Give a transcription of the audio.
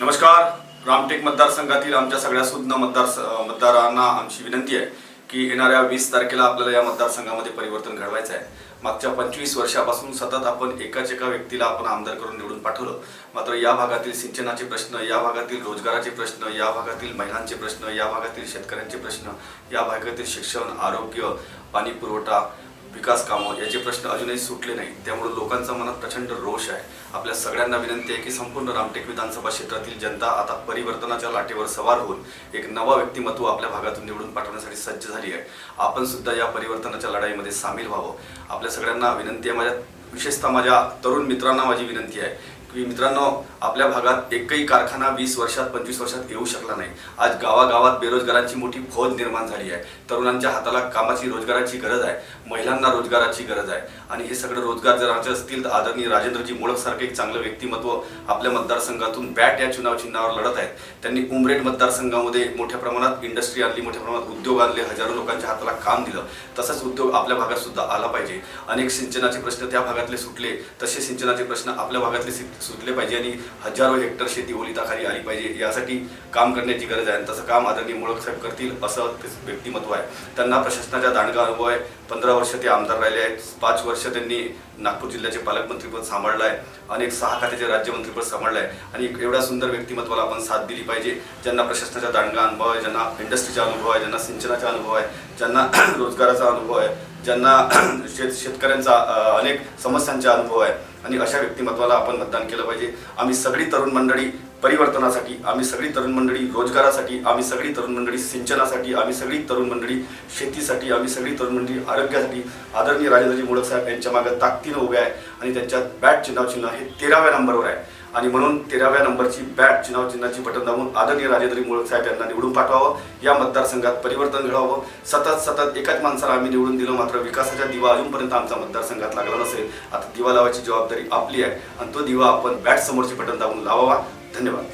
नमस्कार. रामटेक मतदारसंघातील आमच्या सगळ्या सुज्ञ मतदार मतदारांना आमची विनंती आहे की येणाऱ्या वीस तारखेला आपल्याला या मतदारसंघामध्ये परिवर्तन घडवायचं आहे. मागच्या पंचवीस वर्षापासून सतत आपण एकाच एका व्यक्तीला आपण आमदार करून निवडून पाठवलं. मात्र या भागातील सिंचनाचे प्रश्न या भागातील रोजगाराचे प्रश्न या भागातील महिलांचे प्रश्न या भागातील शेतकऱ्यांचे प्रश्न या भागातील शिक्षण आरोग्य पाणी पुरवठा विकास कामं याचे प्रश्न अजूनही सुटले नाही. त्यामुळे लोकांचा मनात प्रचंड रोष आहे. आपल्या सगळ्यांना विनंती आहे की संपूर्ण रामटेक विधानसभा क्षेत्रातील जनता आता परिवर्तनाच्या लाटेवर सवार होऊन एक नवा व्यक्तिमत्व आपल्या भागातून निवडून पाठवण्यासाठी सज्ज झाली आहे. आपण सुद्धा या परिवर्तनाच्या लढाईमध्ये सामील व्हावं. आपल्या सगळ्यांना विनंती आहे. माझ्या विशेषतः माझ्या तरुण मित्रांना माझी विनंती आहे की मित्रांनो आपल्या भागात एकही कारखाना वीस वर्षात पंचवीस वर्षात येऊ शकला नाही. आज गावागावात बेरोजगारांची मोठी फौज निर्माण झाली आहे. तरुणांच्या हाताला कामाची रोजगाराची गरज आहे. महिलांना रोजगाराची गरज आहे. आणि हे सगळं रोजगार जर आमचे असतील तर आदरणीय राजेंद्रजी मोळकसारखं एक चांगलं व्यक्तिमत्व आपल्या मतदारसंघातून बॅट या चुनाव चिन्हावर लढत आहेत. त्यांनी उमरेड मतदारसंघामध्ये मोठ्या प्रमाणात इंडस्ट्री आणली मोठ्या प्रमाणात उद्योग आणले हजारो लोकांच्या हाताला काम दिलं. तसंच उद्योग आपल्या भागात सुद्धा आला पाहिजे. अनेक सिंचनाचे प्रश्न त्या भागातले सुटले. तसे सिंचनाचे प्रश्न आपल्या भागातले सुटले पाहिजे आणि हजारो हेक्टर शेती ओलिताखाली आली पाहिजे. यासाठी काम करण्याची गरज आहे आणि तसं काम आदरणीय मुळक साहेब करतील असं ते व्यक्तिमत्व आहे. त्यांना प्रशासनाचा दांडगा अनुभव आहे. पंधरा वर्ष ते आमदार राहिले आहेत. पाच वर्ष त्यांनी नागपूर जिल्ह्याचे पालकमंत्रीपद सांभाळलं आहे. अनेक सहा खात्याचे राज्यमंत्रीपद सांभाळलं आहे. आणि एक एवढ्या सुंदर व्यक्तिमत्वाला आपण साथ दिली पाहिजे. ज्यांना प्रशासनाचा दांडगा अनुभव आहे ज्यांना इंडस्ट्रीचा अनुभव आहे ज्यांना सिंचनाचा अनुभव आहे ज्यांना रोजगाराचा अनुभव आहे ज्यांना शेत शेतकऱ्यांचा अनेक समस्यांचा अनुभव आहे. आणि अशा व्यक्तिमत्वाला आपण मतदान केलं पाहिजे. आम्ही सगळी तरुण मंडळी परिवर्तनासाठी आम्ही सगळी तरुण मंडळी रोजगारासाठी आम्ही सगळी तरुण मंडळी सिंचनासाठी आम्ही सगळी तरुण मंडळी शेतीसाठी आम्ही सगळी तरुण मंडळी आरोग्यासाठी. आदरणीय राजेंद्रजी मोडक साहेब यांच्या मागे ताकदीनं उभे आहे आणि त्यांच्या बॅट चिन्हाव चिन्ह हे तेराव्या नंबरवर आहे. आणि म्हणून तेराव्या नंबरची बॅट चिन्हाव चिन्हाची बटन दाबून आदरणीय राजेंद्री मोळक साहेब यांना निवडून पाठवावं. या मतदारसंघात परिवर्तन घडावं. सतत सतत एकाच माणसाला आम्ही निवडून दिलं मात्र विकासाच्या दिवा अजूनपर्यंत आमचा मतदारसंघात लागला नसेल. आता दिवा लावायची जबाबदारी आपली आहे आणि तो दिवा आपण बॅट समोरची बटन दाबून लावावा. धन्यवाद.